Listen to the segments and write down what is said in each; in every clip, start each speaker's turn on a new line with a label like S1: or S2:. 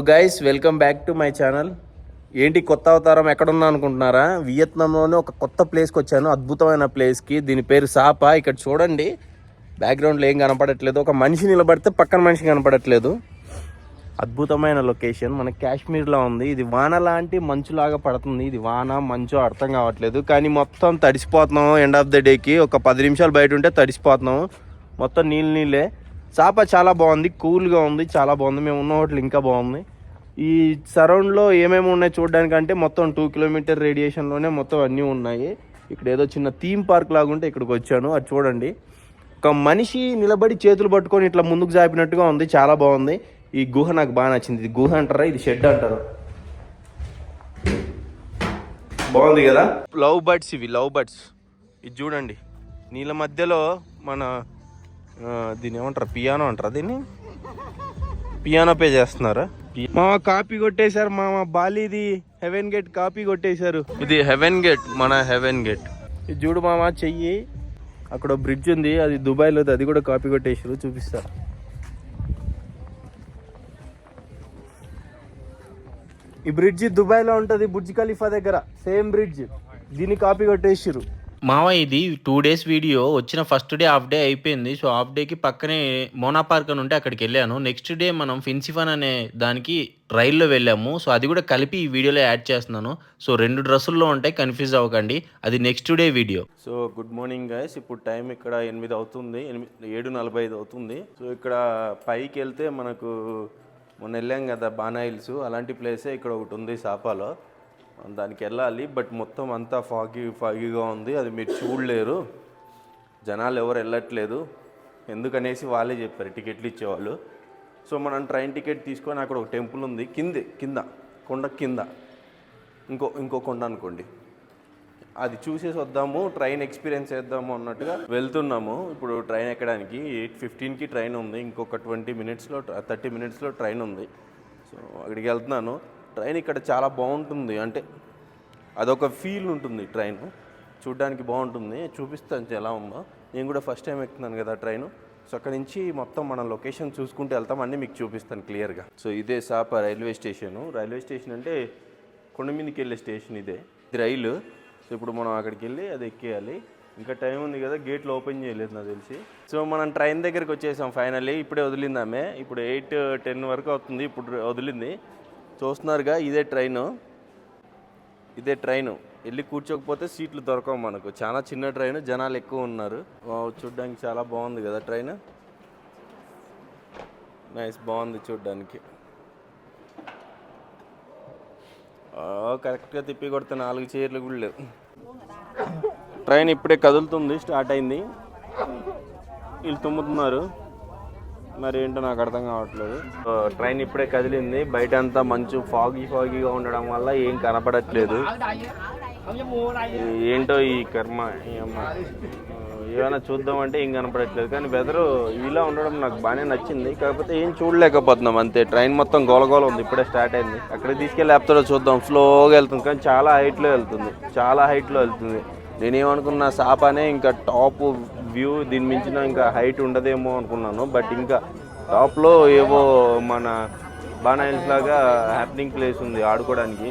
S1: Guys welcome back to my channel ఏంటి కొత్త అవతారం ఎక్కడున్నా అనుకుంటున్నారా? వియత్నాంలోనే ఒక కొత్త ప్లేస్కి వచ్చాను. అద్భుతమైన ప్లేస్కి. దీని పేరు సాపా. ఇక్కడ చూడండి. బ్యాక్గ్రౌండ్లో ఏం కనపడట్లేదు. ఒక మనిషి నిలబడితే పక్కన మనిషి కనపడట్లేదు. అద్భుతమైన లొకేషన్ మన కాశ్మీర్లో ఉంది. ఇది వాన లాంటి మంచులాగా పడుతుంది. ఇది వాన మంచు అర్థం కావట్లేదు. కానీ మొత్తం తడిసిపోతున్నాం. ఎండ్ ఆఫ్ ద డేకి ఒక పది నిమిషాలు బయట ఉంటే తడిసిపోతున్నాం. మొత్తం నీళ్ళు నీళ్ళే. చాప చాలా బాగుంది కూల్గా ఉంది చాలా బాగుంది. మేము ఉన్న హోటల్ ఇంకా బాగుంది. ఈ సరౌండ్లో ఏమేమి ఉన్నాయి చూడడానికంటే మొత్తం టూ కిలోమీటర్ రేడియేషన్లోనే మొత్తం అన్నీ ఉన్నాయి. ఇక్కడ ఏదో చిన్న థీమ్ పార్క్ లాగా ఉంటే ఇక్కడికి వచ్చాను. అది చూడండి. ఒక మనిషి నిలబడి చేతులు పట్టుకొని ఇట్లా ముందుకు జాపినట్టుగా ఉంది. చాలా బాగుంది. ఈ గుహ నాకు బాగా నచ్చింది. ఇది గుహ అంటారా? ఇది షెడ్ అంటారు. బాగుంది కదా? లవ్ బర్డ్స్ ఇవి లవ్ బర్డ్స్. ఇది చూడండి. నీళ్ళ మధ్యలో మన ఆ, దీన్ని ఏమంటారు? పియానో అంటారా దీన్ని? పియానో పే చేస్తున్నారా? మామ కాపీ కొట్టేశారు మామ. బాలీది హెవెన్ గేట్ కాపీ కొట్టేశారు. ఇది హెవెన్ గేట్ మన హెవెన్ గేట్. ఇది చూడు మామ చెయ్యి. అక్కడ బ్రిడ్జ్ ఉంది. అది దుబాయ్లో అది కూడా కాపీ కొట్టేశారు. చూపిస్తా. ఈ బ్రిడ్జ్ దుబాయ్లో ఉంటుంది. బుర్జ్ ఖలీఫా దగ్గర. సేమ్ బ్రిడ్జ్ దీన్ని కాపీ కొట్టేసారు
S2: మావ ఇది టూ డేస్ వీడియో. వచ్చిన ఫస్ట్ డే హాఫ్ డే అయిపోయింది. సో హాఫ్ డేకి పక్కనే మోనా పార్క్ అని ఉంటే అక్కడికి వెళ్ళాను. నెక్స్ట్ డే మనం ఫిన్సిఫన్ అనే దానికి రైల్లో వెళ్ళాము. సో అది కూడా కలిపి ఈ వీడియోలో యాడ్ చేస్తున్నాను. సో రెండు డ్రెస్సుల్లో ఉంటాయి. కన్ఫ్యూజ్ అవ్వకండి. అది next day video.
S1: So good morning guys. ఇప్పుడు టైం ఇక్కడ ఎనిమిది అవుతుంది. ఎనిమిది ఏడు నలభై ఐదు అవుతుంది. సో ఇక్కడ పైకి వెళ్తే మనకు మొన్న వెళ్ళాం కదా బానా హిల్స్. అలాంటి ప్లేసే ఇక్కడ ఒకటి ఉంది సాపాలో. దానికి వెళ్ళాలి బట్ మొత్తం అంతా ఫాగీ ఫాగీగా ఉంది. అది మీరు చూడలేరు. జనాలు ఎవరు వెళ్ళట్లేదు. ఎందుకనేసి వాళ్ళే చెప్పారు టికెట్లు ఇచ్చేవాళ్ళు. సో మనం ట్రైన్ టికెట్ తీసుకొని అక్కడ ఒక టెంపుల్ ఉంది. కింద కింద కొండ కింద. ఇంకో ఇంకో కొండ అనుకోండి. అది చూసేసి వద్దాము ట్రైన్ ఎక్స్పీరియన్స్ చేద్దాము అన్నట్టుగా వెళ్తున్నాము. ఇప్పుడు ట్రైన్ ఎక్కడానికి ఎయిట్ ఫిఫ్టీన్కి ట్రైన్ ఉంది. ఇంకొక ట్వంటీ మినిట్స్లో థర్టీ మినిట్స్లో ట్రైన్ ఉంది. సో అక్కడికి వెళ్తున్నాను. ట్రైన్ ఇక్కడ చాలా బాగుంటుంది. అంటే అదొక ఫీల్ ఉంటుంది ట్రైన్. చూడ్డానికి బాగుంటుంది. చూపిస్తాను ఎలా ఉందో. నేను కూడా ఫస్ట్ టైం ఎక్కుతున్నాను కదా ట్రైన్. సో అక్కడ నుంచి మొత్తం మనం లొకేషన్ చూసుకుంటూ వెళ్తాం. అన్నీ మీకు చూపిస్తాను క్లియర్గా. సో ఇదే సాప రైల్వే స్టేషను. రైల్వే స్టేషన్ అంటే కొండ మీదకి వెళ్ళే స్టేషన్ ఇదే. ఇది రైలు. సో ఇప్పుడు మనం అక్కడికి వెళ్ళి అది ఎక్కేయాలి. ఇంకా టైం ఉంది కదా. గేట్లు ఓపెన్ చేయలేదు నాకు తెలిసి. సో మనం ట్రైన్ దగ్గరికి వచ్చేసాం ఫైనల్లీ. ఇప్పుడే వదిలిందామే. ఇప్పుడు ఎయిట్ టెన్ వరకు అవుతుంది. ఇప్పుడు వదిలింది. చూస్తున్నారుగా ఇదే ట్రైను. ఇదే ట్రైను. వెళ్ళి కూర్చోకపోతే సీట్లు దొరకవు మనకు. చాలా చిన్న ట్రైన్ జనాలు ఎక్కువ ఉన్నారు. చూడ్డానికి చాలా బాగుంది కదా ట్రైన్. నైస్ బాగుంది చూడ్డానికి. కరెక్ట్గా తిప్పి కొడితే నాలుగు చీరలు కూడా లేవు. ట్రైన్ ఇప్పుడే కదులుతుంది స్టార్ట్ అయింది. వీళ్ళు తుమ్ముతున్నారు. మరి ఏంటో నాకు అర్థం కావట్లేదు. ట్రైన్ ఇప్పుడే కదిలింది. బయట అంతా మంచు ఫాగీ ఫాగీగా ఉండడం వల్ల ఏం కనపడట్లేదు. ఏంటో ఈ కర్మ ఏమైనా చూద్దామంటే ఏం కనపడట్లేదు. కానీ వెదరు ఇలా ఉండడం నాకు బాగానే నచ్చింది. కాకపోతే ఏం చూడలేకపోతున్నాం అంతే. ట్రైన్ మొత్తం గోలగోల ఉంది. ఇప్పుడే స్టార్ట్ అయింది. అక్కడికి తీసుకెళ్ళి లేపుతాడో చూద్దాం. స్లోగా వెళ్తుంది. కానీ చాలా హైట్లో వెళ్తుంది. చాలా హైట్లో వెళ్తుంది. నేనేమనుకున్నా సాపానే ఇంకా టాప్ వ్యూ దీని మించిన ఇంకా హైట్ ఉండదేమో అనుకున్నాను బట్ ఇంకా టాప్లో ఏవో మన బాణాయిల్స్ లాగా హ్యాపెనింగ్ ప్లేస్ ఉంది ఆడుకోవడానికి.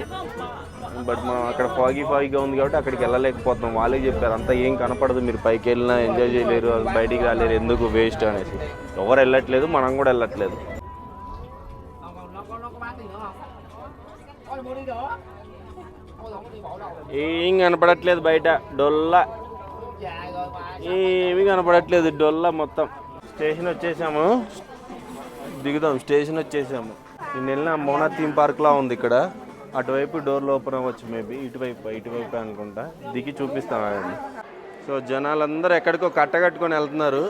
S1: బట్ మనం అక్కడ ఫాగీ ఫాగీగా ఉంది కాబట్టి అక్కడికి వెళ్ళలేకపోతున్నాం. వాళ్ళే చెప్పారు అంతా ఏం కనపడదు మీరు పైకి వెళ్ళినా ఎంజాయ్ చేయలేరు బయటికి రాలేరు ఎందుకు వేస్ట్ అనేసి. ఎవరు వెళ్ళట్లేదు మనం కూడా వెళ్ళట్లేదు. ఏం కనపడట్లేదు బయట డొల్లా. ఏమి కనపడట్లేదు డొల్లా మొత్తం. స్టేషన్ వచ్చేసాము. దిగుదాం స్టేషన్ వచ్చేసాము. నేను వెళ్ళిన మోనా థీమ్ పార్క్లా ఉంది ఇక్కడ. అటువైపు డోర్లు ఓపెన్ అవ్వచ్చు మేబీ. ఇటువైపు ఇటువైపు అనుకుంటా. దిగి చూపిస్తాను సో జనాలందరూ ఎక్కడికో కట్టగట్టుకొని వెళ్తున్నారు.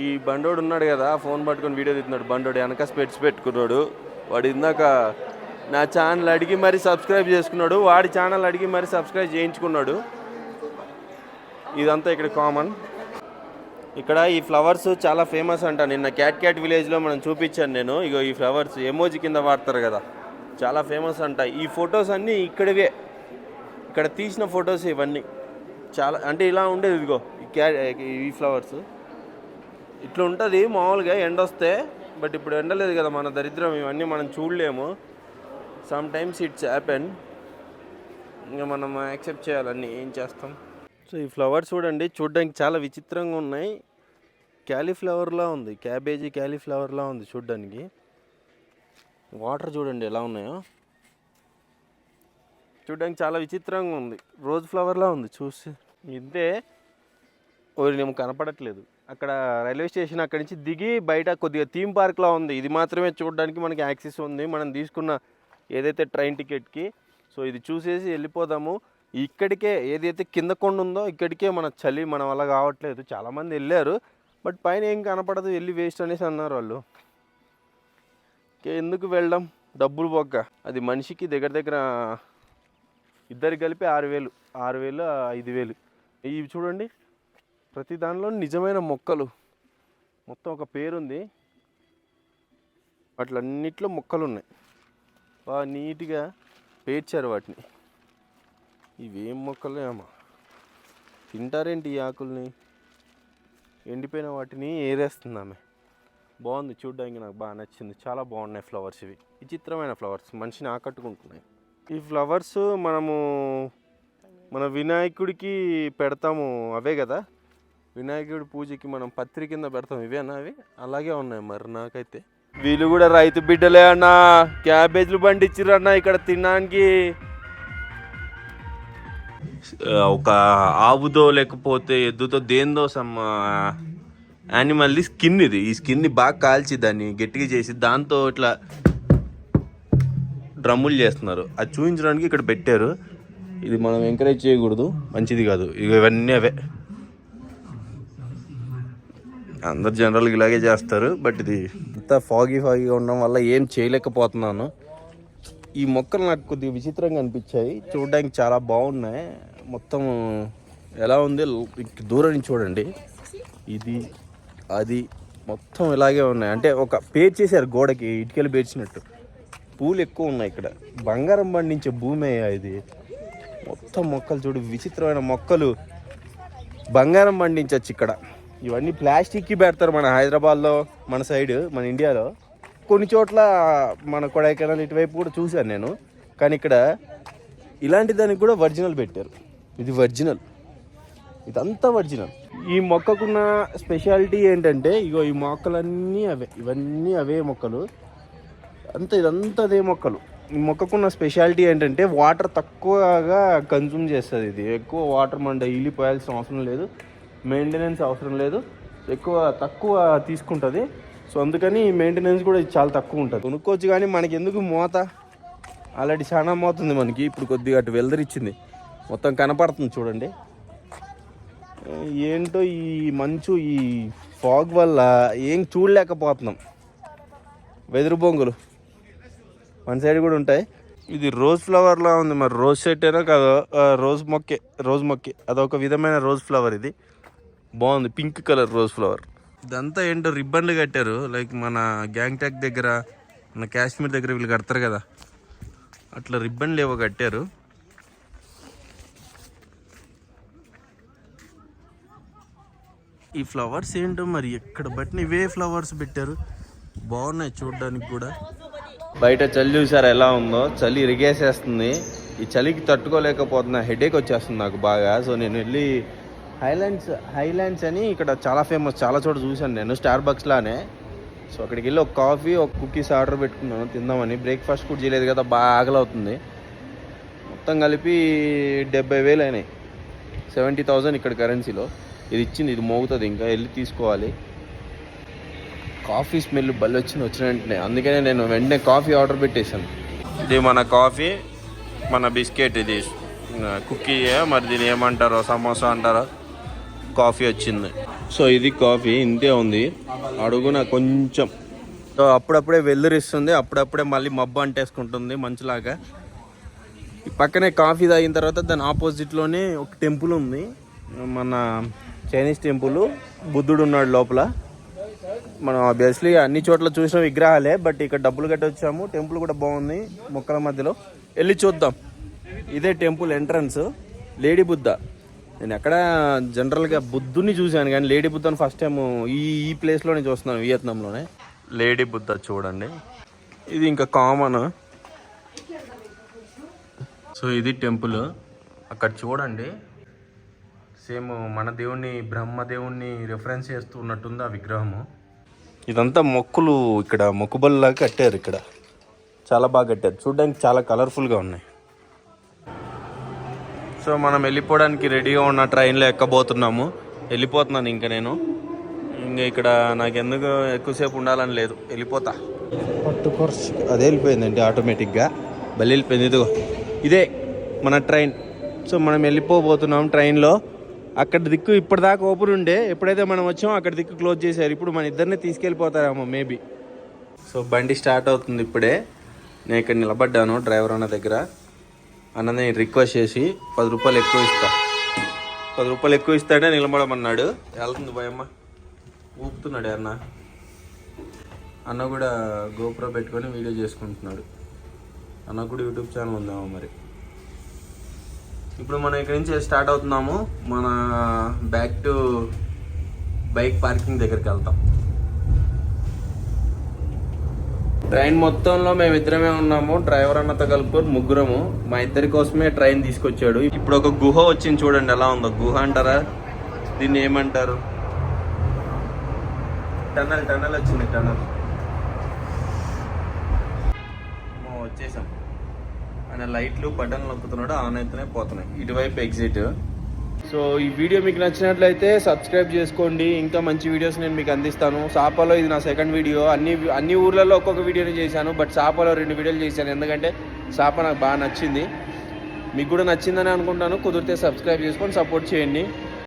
S1: ఈ బండోడు ఉన్నాడు కదా ఫోన్ పట్టుకొని వీడియో తీస్తున్నాడు. బండోడు వెనక స్పెట్స్ పెట్టుకున్నాడు. వాడు ఇందాక నా ఛానల్ అడిగి మరి సబ్స్క్రైబ్ చేసుకున్నాడు. వాడి ఛానల్ అడిగి మరీ సబ్స్క్రైబ్ చేయించుకున్నాడు. ఇదంతా ఇక్కడ కామన్ ఇక్కడ ఈ ఫ్లవర్స్ చాలా ఫేమస్ అంట. నిన్న క్యాట్ క్యాట్ విలేజ్లో మనం చూపించాను నేను. ఇగో ఈ ఫ్లవర్స్ ఎమోజీ కింద వాడతారు కదా. చాలా ఫేమస్ అంట. ఈ ఫొటోస్ అన్నీ ఇక్కడవే. ఇక్కడ తీసిన ఫొటోస్ ఇవన్నీ. చాలా అంటే ఇలా ఉండేది ఇదిగో ఈ క్యా ఈ ఫ్లవర్స్ ఇట్లా ఉంటుంది మామూలుగా ఎండ వస్తే. బట్ ఇప్పుడు ఎండలేదు కదా మన దరిద్రం. ఇవన్నీ మనం చూడలేము. సమ్ టైమ్స్ ఇట్స్ హ్యాపెన్ ఇంకా మనం యాక్సెప్ట్ చేయాలన్నీ ఏం చేస్తాం? సో ఈ ఫ్లవర్స్ చూడండి చూడడానికి చాలా విచిత్రంగా ఉన్నాయి. క్యాలీఫ్లవర్లా ఉంది క్యాబేజీ క్యాలీఫ్లవర్లా ఉంది చూడడానికి. వాటర్ చూడండి ఎలా ఉన్నాయో. చూడడానికి చాలా విచిత్రంగా ఉంది రోజ్ ఫ్లవర్లా ఉంది చూసి ఇంతే ఓరినేమో కనపడట్లేదు. అక్కడ రైల్వే స్టేషన్ అక్కడి నుంచి దిగి బయట కొద్దిగా థీమ్ పార్క్లా ఉంది. ఇది మాత్రమే చూడడానికి మనకి యాక్సెస్ ఉంది. మనం తీసుకున్న ఏదైతే ట్రైన్ టికెట్కి సో ఇది చూసేసి వెళ్ళిపోదాము. ఇక్కడికే ఏదైతే కింద కొండ ఉందో ఇక్కడికే మన చలి మన వల్ల కావట్లేదు. చాలామంది వెళ్ళారు. బట్ పైన ఏం కనపడదు. వెళ్ళి వేస్ట్ అనేసి అన్నారు వాళ్ళు. ఎందుకు వెళ్ళడం? డబ్బులు బొక్క అది మనిషికి దగ్గర దగ్గర ఇద్దరు కలిపి ఆరు వేలు. ఆరు వేలు ఐదు వేలు. ఇవి చూడండి. ప్రతి దానిలో నిజమైన మొక్కలు. మొత్తం ఒక పేరుంది. వాటిలన్నిట్లో మొక్కలు ఉన్నాయి బాగా నీట్గా పేర్చారు వాటిని. ఇవేం మొక్కలు ఏమో తింటారేంటి ఈ ఆకుల్ని? ఎండిపోయిన వాటిని ఏరేస్తుంది ఆమె. బాగుంది చూడ్డానికి నాకు బాగా నచ్చింది. చాలా బాగున్నాయి ఫ్లవర్స్ ఇవి. విచిత్రమైన ఫ్లవర్స్. మనిషిని ఆకట్టుకుంటున్నాయి. ఈ ఫ్లవర్స్ మనము మన వినాయకుడికి పెడతాము. అవే కదా? వినాయకుడి పూజకి మనం పత్రి కింద పెడతాం ఇవేనా అవి? అలాగే ఉన్నాయి మరి నాకైతే. వీళ్ళు కూడా రైతు బిడ్డలే అన్న. క్యాబేజీలు పండించిర్రు ఇక్కడ తినడానికి. ఒక ఆవుదో లేకపోతే ఎద్దుతో దేందో సమ్ యానిమల్ది స్కిన్ ఇది. ఈ స్కిన్ని బాగా కాల్చి దాన్ని గట్టిగా చేసి దాంతో ఇట్లా డ్రమ్ములు చేస్తున్నారు. అది చూపించడానికి ఇక్కడ పెట్టారు. ఇది మనం ఎంకరేజ్ చేయకూడదు. మంచిది కాదు. ఇక ఇవన్నీ అవే. అందరు జనరల్గా ఇలాగే చేస్తారు. బట్ ఇది అంతా ఫాగీ ఫాగీగా ఉండడం వల్ల ఏం చేయలేకపోతున్నాను. ఈ మొక్కలు నాకు కొద్దిగా విచిత్రంగా అనిపించాయి. చూడడానికి చాలా బాగున్నాయి. మొత్తం ఎలా ఉంది? దూరం నుంచి చూడండి. ఇది అది మొత్తం ఇలాగే ఉన్నాయి. అంటే ఒక పేర్ చేశారు గోడకి ఇటుకలు పేర్చినట్టు. పూలు ఎక్కువ ఉన్నాయి ఇక్కడ. బంగారం పండించే భూమి అయ్యా ఇది. మొత్తం మొక్కలు చూడు విచిత్రమైన మొక్కలు. బంగారం పండించవచ్చు ఇక్కడ. ఇవన్నీ ప్లాస్టిక్కి పెడతారు మన హైదరాబాద్లో మన సైడ్ మన ఇండియాలో. కొన్ని చోట్ల మన కొడైకెనాల్ ఇటువైపు కూడా చూశాను నేను. కానీ ఇక్కడ ఇలాంటి దానికి కూడా ఒరిజినల్ పెట్టారు. ఇది ఒరిజినల్ ఇదంతా ఒరిజినల్ ఈ మొక్కకున్న స్పెషాలిటీ ఏంటంటే ఇగో ఈ మొక్కలన్నీ అవే ఇవన్నీ అవే మొక్కలు. అంతా ఇదంతా అదే మొక్కలు. ఈ మొక్కకున్న స్పెషాలిటీ ఏంటంటే వాటర్ తక్కువగా కన్జ్యూమ్ చేస్తుంది ఇది. ఎక్కువ వాటర్ మన డైలీ పోయాల్సిన అవసరం లేదు. మెయింటెనెన్స్ అవసరం లేదు. ఎక్కువ తక్కువ తీసుకుంటుంది. సో అందుకని మెయింటెనెన్స్ కూడా చాలా తక్కువ ఉంటుంది. కొనుక్కోవచ్చు కానీ మనకి ఎందుకు మోత? ఆల్రెడీ చాలా మోతుంది మనకి. ఇప్పుడు కొద్దిగా అటు వెల్దరిచ్చింది మొత్తం కనపడుతుంది చూడండి. ఏంటో ఈ మంచు ఈ ఫాగ్ వల్ల ఏం చూడలేకపోతున్నాం. వెదురు బొంగులు. మన సైడ్ కూడా ఉంటాయి. ఇది రోజ్ ఫ్లవర్లా ఉంది మరి. రోజ్ సెట్ అయినా కాదు? రోజ్ మొక్కే రోజ్ మొక్కే. అదొక విధమైన రోజ్ ఫ్లవర్ ఇది. బాగుంది. పింక్ కలర్ రోజ్ ఫ్లవర్ ఇదంతా ఏంటో రిబ్బన్లు కట్టారు. లైక్ మన గ్యాంగ్టాక్ దగ్గర మన కాశ్మీర్ దగ్గర వీళ్ళు కడతారు కదా. అట్లా రిబ్బన్లు ఏవో కట్టారు. ఈ ఫ్లవర్స్ ఏంటో మరి ఎక్కడ బట్టిన ఇవే ఫ్లవర్స్ పెట్టారు. బాగున్నాయి చూడడానికి కూడా. బయట చలి చూసారా ఎలా ఉందో? చలి ఇరిగేసేస్తుంది. ఈ చలికి తట్టుకోలేకపోతున్నా హెడేక్ వచ్చేస్తుంది నాకు బాగా. సో నేను వెళ్ళి హైలాండ్స్ హైలాండ్స్ అని ఇక్కడ చాలా ఫేమస్ చాలా చోట చూశాను నేను స్టార్ బక్స్ లానే. సో అక్కడికి వెళ్ళి ఒక కాఫీ ఒక కుకీస్ ఆర్డర్ పెట్టుకున్నాను తిందామని. బ్రేక్ఫాస్ట్ కూడా చేయలేదు కదా బాగా అవుతుంది. మొత్తం కలిపి డెబ్బై వేలు అయినాయి. సెవెంటీ థౌజండ్ ఇక్కడ కరెన్సీలో ఇది ఇచ్చింది ఇది మోగుతుంది ఇంకా వెళ్ళి తీసుకోవాలి. కాఫీ స్మెల్ బల్ వచ్చిన వచ్చిన వెంటనే. అందుకనే నేను వెంటనే కాఫీ ఆర్డర్ పెట్టేశాను. ఇది మన కాఫీ మన బిస్కెట్ ఇది కుక్కీ మరి దీని ఏమంటారో సమోసా అంటారో. కాఫీ వచ్చింది. సో ఇది కాఫీ ఇంతే ఉంది. అడుగున కొంచెం. సో అప్పుడప్పుడే వెల్లురిస్తుంది అప్పుడప్పుడే మళ్ళీ మబ్బు అంటేసుకుంటుంది మంచులాగా. ఈ పక్కనే కాఫీ తాగిన తర్వాత దాని ఆపోజిట్లోనే ఒక టెంపుల్ ఉంది. మన చైనీస్ టెంపుల్ బుద్ధుడు ఉన్నాడు లోపల. మనం ఆబ్వియస్లీ అన్ని చోట్ల చూసిన విగ్రహాలే బట్ ఇక్కడ డబ్బులు కట్టి వచ్చాము టెంపుల్ కూడా బాగుంది మొక్కల మధ్యలో. వెళ్ళి చూద్దాం. ఇదే టెంపుల్ ఎంట్రన్స్ లేడీ బుద్ధ. నేను ఎక్కడ జనరల్గా బుద్ధుని చూశాను కానీ లేడీ బుద్ధని ఫస్ట్ టైం ఈ ఈ ప్లేస్లోనే చూస్తున్నాను వియత్నాంలోనే. లేడీ బుద్ధ చూడండి. ఇది ఇంకా కామన్ సో ఇది టెంపుల్ అక్కడ చూడండి. సేమ్ మన దేవుణ్ణి బ్రహ్మదేవుణ్ణి రిఫరెన్స్ చేస్తూ ఉన్నట్టుంది ఆ విగ్రహము. ఇదంతా మొక్కులు ఇక్కడ మొక్కుబల్లా కట్టారు ఇక్కడ. చాలా బాగా కట్టారు. చూడడానికి చాలా కలర్ఫుల్గా ఉన్నాయి. సో మనం వెళ్ళిపోవడానికి రెడీగా ఉన్న ట్రైన్లో ఎక్కబోతున్నాము. వెళ్ళిపోతున్నాను ఇంకా నేను. ఇంకా ఇక్కడ నాకు ఎందుకు ఎక్కువసేపు ఉండాలని లేదు. వెళ్ళిపోతా. అదే వెళ్ళిపోయిందండి ఆటోమేటిక్గా. బలి వెళ్ళిపోయింది. ఇదిగో ఇదే మన ట్రైన్. సో మనం వెళ్ళిపోబోతున్నాం ట్రైన్లో. అక్కడ దిక్కు ఇప్పటిదాకా ఓపెన్ ఉండే. ఎప్పుడైతే మనం వచ్చామో అక్కడ దిక్కు క్లోజ్ చేశారు. ఇప్పుడు మన ఇద్దరిని తీసుకెళ్ళిపోతారేమో మేబీ. సో బండి స్టార్ట్ అవుతుంది ఇప్పుడే. నేను ఇక్కడ నిలబడ్డాను డ్రైవర్ అన్న దగ్గర. అన్నని రిక్వెస్ట్ చేసి పది రూపాయలు ఎక్కువ ఇస్తా. పది రూపాయలు ఎక్కువ ఇస్తాడే నిలబడమన్నాడు. వెళ్తుంది భయమ్మ. ఊపుతున్నాడు అన్న. అన్న కూడా గోప్రో పెట్టుకొని వీడియో చేసుకుంటున్నాడు. అన్న కూడా యూట్యూబ్ ఛానల్ ఉందామా మరి? ఇప్పుడు మనం ఇక్కడి నుంచి స్టార్ట్ అవుతున్నాము. మన బ్యాక్ టు బైక్ పార్కింగ్ దగ్గరికి వెళ్తాం. ట్రైన్ మొత్తంలో మేము ఇద్దరమే ఉన్నాము. డ్రైవర్ అన్నతో కలుపుకొని ముగ్గురము. మా ఇద్దరి కోసమే ట్రైన్ తీసుకొచ్చాడు. ఇప్పుడు ఒక గుహ వచ్చింది చూడండి ఎలా ఉందో. గుహ అంటారా? దీన్ని ఏమంటారు? టనల్ టనల్ వచ్చింది టనల్. వచ్చేసాం. ఆయన లైట్లు బటన్లు నొక్కుతున్నాడు ఆన్ అయితేనే పోతున్నాయి. ఇటువైపు ఎగ్జిట్. సో ఈ వీడియో మీకు నచ్చినట్లయితే సబ్స్క్రైబ్ చేసుకోండి. ఇంకా మంచి వీడియోస్ నేను మీకు అందిస్తాను. సాపాలో ఇది నా సెకండ్ వీడియో అన్ని అన్ని ఊర్లలో ఒక్కొక్క వీడియోని చేశాను బట్ సాపాలో రెండు వీడియోలు చేశాను. ఎందుకంటే సాప నాకు బాగా నచ్చింది. మీకు కూడా నచ్చిందని అనుకుంటాను. కుదిరితే సబ్స్క్రైబ్ చేసుకొని సపోర్ట్ చేయండి.